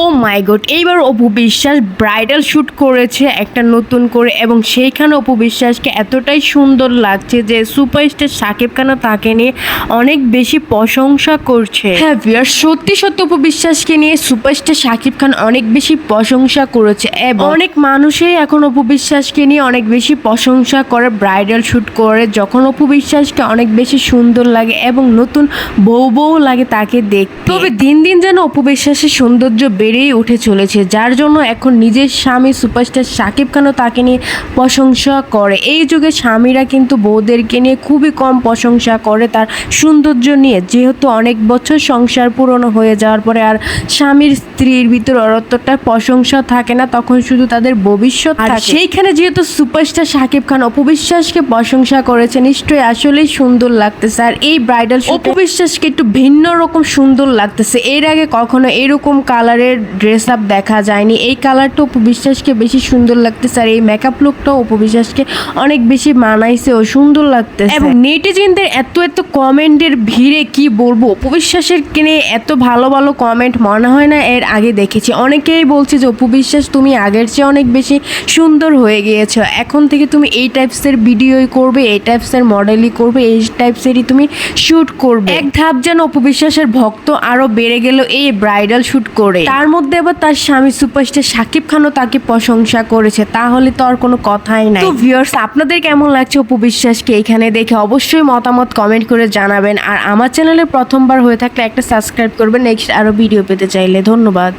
ও মাই god এইবার Apu Biswas bridal shoot করেছে একটা নতুন করে এবং সেইখানে অপু বিশ্বাসকে এতটাই সুন্দর লাগছে যে সুপারস্টার সাকিব খানও তাকে নিয়ে অনেক বেশি প্রশংসা করছে। হ্যাঁ ভিয়ার সত্যি সত্যি অপু বিশ্বাসকে নিয়ে সুপারস্টার সাকিব খান অনেক বেশি প্রশংসা করেছে এবং অনেক মানুষই এখন অপু বিশ্বাসকে নিয়ে অনেক বেশি প্রশংসা করে ব্রাইডাল শ্যুট করে, যখন অপু বিশ্বাসকে অনেক বেশি সুন্দর লাগে এবং নতুন বউ বউ লাগে তাকে দেখতে। তবে দিন দিন যেন অপু বিশ্বাসের সৌন্দর্য বেড়েই উঠে চলেছে যার জন্য এখন নিজের স্বামী সুপারস্টার সাকিব খানও তাকে নিয়ে প্রশংসা করে। এই যুগে স্বামীরা কিন্তু বউদেরকে নিয়ে খুবই কম প্রশংসা করে তার সৌন্দর্য নিয়ে। যেহেতু অনেক বছর সংসার পুরনো হয়ে যাওয়ার পরে আর স্বামীর স্ত্রীর ভিতর অতটা প্রশংসা থাকে না তখন শুধু তাদের ভবিষ্যৎ আর সেইখানে যেহেতু সুপারস্টার সাকিব খান অপবিশ্বাসকে প্রশংসা করেছে নিশ্চয়ই আসলেই সুন্দর লাগতেছে। আর এই ব্রাইডাল অপবিশ্বাসকে একটু ভিন্ন রকম সুন্দর লাগতেছে। এর আগে কখনো এরকম কালারের ড্রেস আপ দেখা যায়নি। এই কালারটা অপবিশ্বাসকে বেশি সুন্দর লাগতেছে আর এই মেকআপ লুকটাও অপবিশ্বাসকে অনেক বেশি মানাইছে ও সুন্দর লাগতেছে। এবং নেটিজেনদের এত এত কমেন্টের ভিড়ে কি বলব? অপবিশ্বাসের কিনে এত ভালো ভালো কমেন্ট মনে হয় না, এর আগে দেখেছি। অনেকেই বলছে যে অপবিশ্বাস তুমি আগের চেয়ে অনেক বেশি সুন্দর হয়ে গিয়েছো। এখন থেকে তুমি এই টাইপসের ভিডিওই করবে, এই টাইপসের মডেলই করবে, এই টাইপসেরই তুমি শ্যুট করবে। এক ধাপ যেন অপবিশ্বাসের ভক্ত আরও বেড়ে গেল এই ব্রাইডাল শ্যুট করে। তার মধ্যে আবার তার স্বামী সুপারস্টার সাকিব খানও তাকে প্রশংসা করেছে, তাহলে তো আর কোনো কথাই নাই। তো ভিউয়ার্স আপনাদের কেমন লাগছে অপু বিশ্বাসকে এখানে দেখে অবশ্যই মতামত কমেন্ট করে জানাবেন। আর আমার চ্যানেলে প্রথমবার হয়ে থাকলে একটা সাবস্ক্রাইব করবেন নেক্সট আরও ভিডিও পেতে চাইলে। ধন্যবাদ।